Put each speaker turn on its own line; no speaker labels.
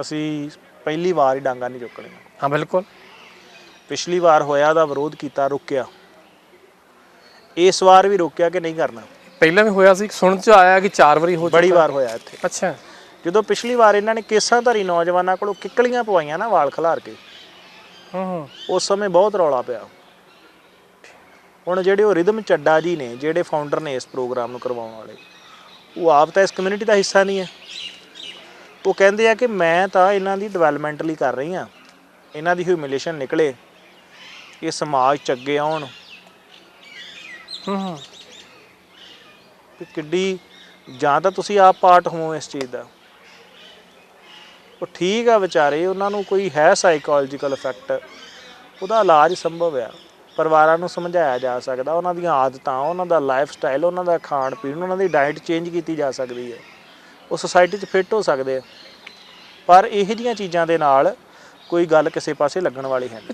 ਅਸੀਂ ਪਹਿਲੀ ਵਾਰ ਹੀ ਡਾਂਗਾ ਨਹੀਂ ਚੁੱਕਣੀਆਂ
ਹਾਂ ਬਿਲਕੁਲ।
ਪਿਛਲੀ ਵਾਰ ਹੋਇਆ ਦਾ ਵਿਰੋਧ ਕੀਤਾ ਰੁਕਿਆ। ਇਸ ਵਾਰ ਵੀ ਰੋਕਿਆ ਕਿ ਨਹੀਂ ਕਰਨਾ?
ਪਹਿਲਾਂ ਵੀ ਹੋਇਆ ਸੀ ਸੁਣ ਚ ਆਇਆ ਕਿ ਚਾਰ ਵਾਰੀ ਹੋ
ਬੜੀ
ਚੁੱਕਾ।
ਵਾਰ ਹੋਇਆ ਇੱਥੇ।
ਅੱਛਾ।
ਜਦੋਂ ਪਿਛਲੀ ਵਾਰ ਇਹਨਾਂ ਨੇ ਕੇਸਾਂ ਧਰੀ ਨੌਜਵਾਨਾਂ ਕੋਲੋਂ ਕਿੱਕਲੀਆਂ ਪਵਾਈਆਂ ਨਾ ਵਾਲ ਖਿਲਾਰ ਕੇ।
ਹੂੰ ਹੂੰ।
ਉਸ ਸਮੇਂ ਬਹੁਤ ਰੌਲਾ ਪਿਆ। ਹੁਣ ਜਿਹੜੇ ਉਹ ਰਿਦਮ ਚੱਡਾ ਜੀ ਨੇ ਜਿਹੜੇ ਫਾਊਂਡਰ ਨੇ ਇਸ ਪ੍ਰੋਗਰਾਮ ਨੂੰ ਕਰਵਾਉਣ ਵਾਲੇ ਉਹ ਆਪ ਤਾਂ ਇਸ ਕਮਿਊਨਿਟੀ ਦਾ ਹਿੱਸਾ ਨਹੀਂ ਹੈ। ਉਹ ਕਹਿੰਦੇ ਆ ਕਿ ਮੈਂ ਤਾਂ ਇਹਨਾਂ ਦੀ ਡਿਵੈਲਪਮੈਂਟ ਲਈ ਕਰ ਰਹੀ ਆ ਇਹਨਾਂ ਦੀ ਹਿਊਮਿਲੇਸ਼ਨ ਨਿਕਲੇ। ਇਹ ਸਮਾਜ ਚ ਅੱਗੇ ਆਉਣ।
ਹੂੰ ਹੂੰ
ਕਿ ਕਿੱਡੀ ਜਾਂ ਤਾਂ ਤੁਸੀਂ ਆਪ ਪਾਰਟ ਹੋ ਇਸ ਚੀਜ਼ ਦਾ। ਉਹ ਠੀਕ ਆ ਵਿਚਾਰੇ ਉਹਨਾਂ ਨੂੰ ਕੋਈ ਹੈ ਸਾਈਕੋਲੋਜੀਕਲ ਇਫੈਕਟ ਉਹਦਾ ਇਲਾਜ ਸੰਭਵ ਆ। ਪਰਿਵਾਰਾਂ ਨੂੰ ਸਮਝਾਇਆ ਜਾ ਸਕਦਾ। ਉਹਨਾਂ ਦੀਆਂ ਆਦਤਾਂ ਉਹਨਾਂ ਦਾ ਲਾਈਫ ਸਟਾਈਲ ਉਹਨਾਂ ਦਾ ਖਾਣ ਪੀਣ ਉਹਨਾਂ ਦੀ ਡਾਈਟ ਚੇਂਜ ਕੀਤੀ ਜਾ ਸਕਦੀ ਹੈ। ਉਹ ਸੋਸਾਇਟੀ 'ਚ ਫਿੱਟ ਹੋ ਸਕਦੇ ਆ। ਪਰ ਇਹੋ ਜਿਹੀਆਂ ਚੀਜ਼ਾਂ ਦੇ ਨਾਲ ਕੋਈ ਗੱਲ ਕਿਸੇ ਪਾਸੇ ਲੱਗਣ ਵਾਲੀ ਹੈ ਨਹੀਂ।